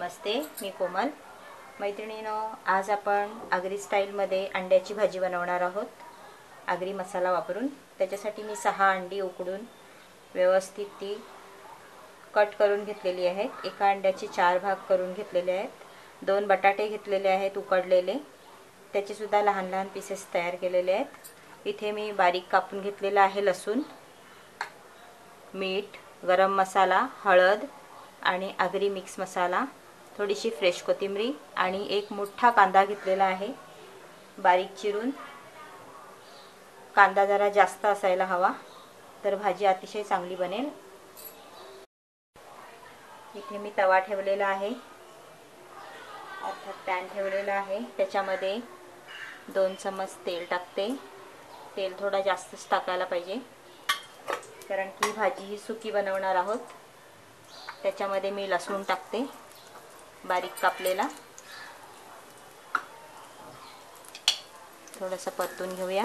नमस्ते मी कोमल. मैत्रिणीनो आज आपण आगरी स्टाईलमध्ये अंड्याची भाजी बनवणार आहोत. आगरी मसाला वापरून. त्याच्यासाठी मी सहा अंडी उकडून व्यवस्थित ती कट करून घेतलेली आहेत. एका अंड्याचे चार भाग करून घेतलेले आहेत. दोन बटाटे घेतलेले आहेत उकडलेले. त्याचेसुद्धा लहान लहान पीसेस तयार केलेले आहेत. इथे मी बारीक कापून घेतलेला आहे लसूण मीठ गरम मसाला हळद आणि आगरी मिक्स मसाला. थोडीशी फ्रेश कोथिंबरी आणि एक मोठा कांदा घेतलेला आहे. बारीक चिरून. कांदा जरा जास्त असायला हवा तर भाजी अतिशय चांगली बनेल. इथे मी तवा ठेवलेला आहे. अर्थात पॅन ठेवलेला आहे. त्याच्यामध्ये दोन चमच तेल टाकते. तेल थोडा जास्तच टाकायला पाहिजे कारण की भाजी ही सुकी बनवणार आहोत. त्याच्यामध्ये मी लसूण टाकते. बारीक कापलेला. थोडंसं परतून घेऊया.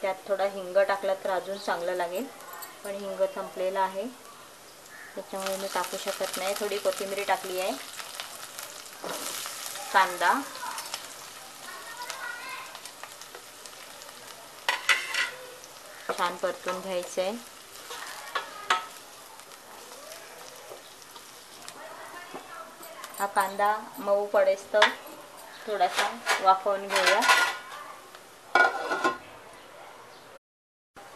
त्यात थोडा हिंग टाकला तर अजून चांगलं लागेल. पण हिंग संपलेला आहे. त्याच्यामुळे मी टाकू शकत नाही. थोडी कोथिंबीर टाकली आहे. कांदा. छान परतून घ्यायचं. आहे हा कांदा मऊ पडेस तर थोडासा वाफवून घेऊया.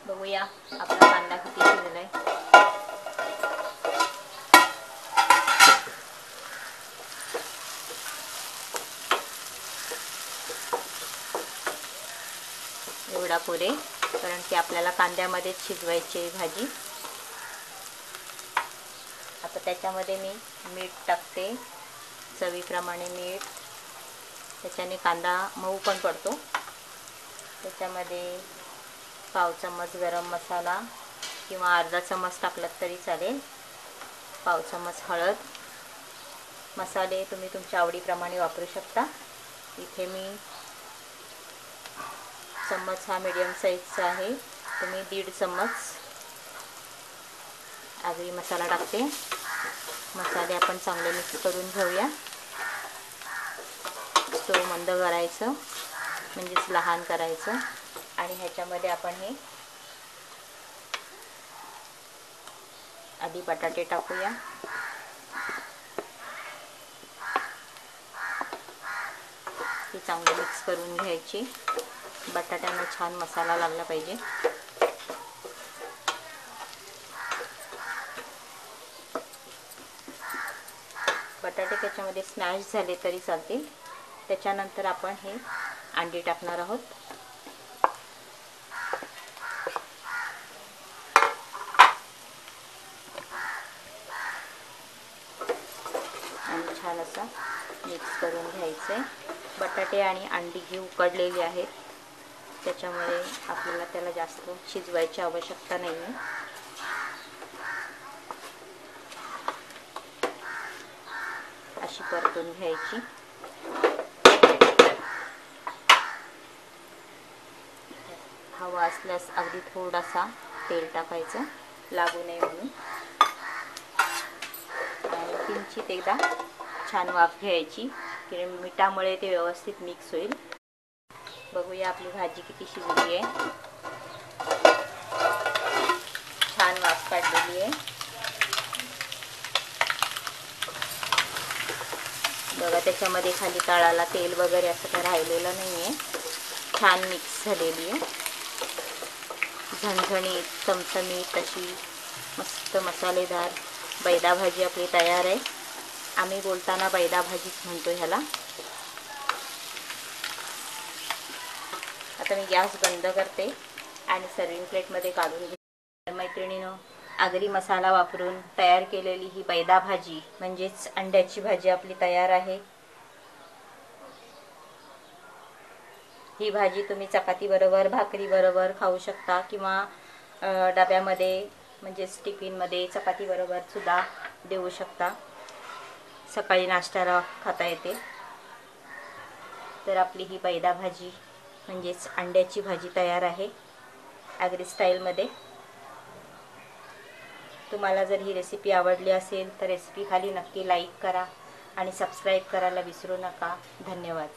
बघूया आपला कांदा किती शिजलाय. एवढा पुरे. कारण की आपल्याला कांद्यामध्येच शिजवायची भाजी. आता त्याच्यामध्ये मी मीठ टाकते. चवीप्रमाणे मीठ. त्याच्याने कांदा मऊ पण पडतो. त्याच्यामध्ये पाव चम्मच गरम मसाला किंवा अर्धा चम्मच टाकलात तरी चालेल. पाव चम्मच हळद. मसाले तुम्ही तुमच्या आवडीप्रमाणे वापरू शकता. इथे मी चम्मच हा मीडियम साईजचा आहे. तर मी दीड चम्मच आगरी मसाला टाकते. मसाले आपण चांगले मिक्स करून घेऊया. स्टोव मंद करायचं म्हणजेच लहान करायचं. आणि ह्याच्यामध्ये आपण हे आधी बटाटे टाकूया. ती चांगली मिक्स करून घ्यायची. बटाट्यांना छान मसाला लागला पाहिजे. बटाटे त्याच्यामध्ये स्मॅश झाले तरी चालतील. त्याच्यानंतर आपण हे अंडी टाकणार आहोत. आणि छान असं मिक्स करून घ्यायचं आहे बटाटे आणि अंडी ही उकडलेली आहेत त्याच्यामुळे आपल्याला त्याला जास्त शिजवायची आवश्यकता नाही आहे अशी परतून घ्यायची. हवा असल्यास अगदी थोडासा तेल टाकायचं. लागू नये म्हणून. किंचित एकदा छान वाफ घ्यायची. कारण मिठामुळे ते व्यवस्थित मिक्स होईल. बघूया आपली भाजी किती शिजली आहे. छान वाफ काढलेली आहे. बघा त्याच्यामध्ये खाली तळाला तेल वगैरे असं काही राहिलेलं नाही आहे छान मिक्स झालेली आहे. झणझणीत चमचमीत अशी मस्त मसालेदार बैदा भाजी आपली तयार आहे. आम्ही बोलताना बैदा भाजीच म्हणतो ह्याला. आता मी गॅस बंद करते आणि सर्विंग प्लेटमध्ये काढून घेते. मैत्रिणीनं आगरी मसाला वापरून तयार केलेली ही बैदा भाजी म्हणजेच अंड्याची भाजी आपली तयार आहे. ही भाजी तुम्ही चपातीबरोबर भाकरीबरोबर खाऊ शकता किंवा डब्यामध्ये म्हणजेच टिफिनमध्ये चपातीबरोबर सुद्धा देऊ शकता. सकाळी नाश्त्याला खाता येते. तर आपली ही बैदा भाजी म्हणजेच अंड्याची भाजी तयार आहे ॲग्री स्टाईलमध्ये तुम्हाला जर ही रेसिपी आवडली असेल तर रेसिपी खाली नक्की लाईक करा आणि सबस्क्राईब करायला विसरू नका. धन्यवाद.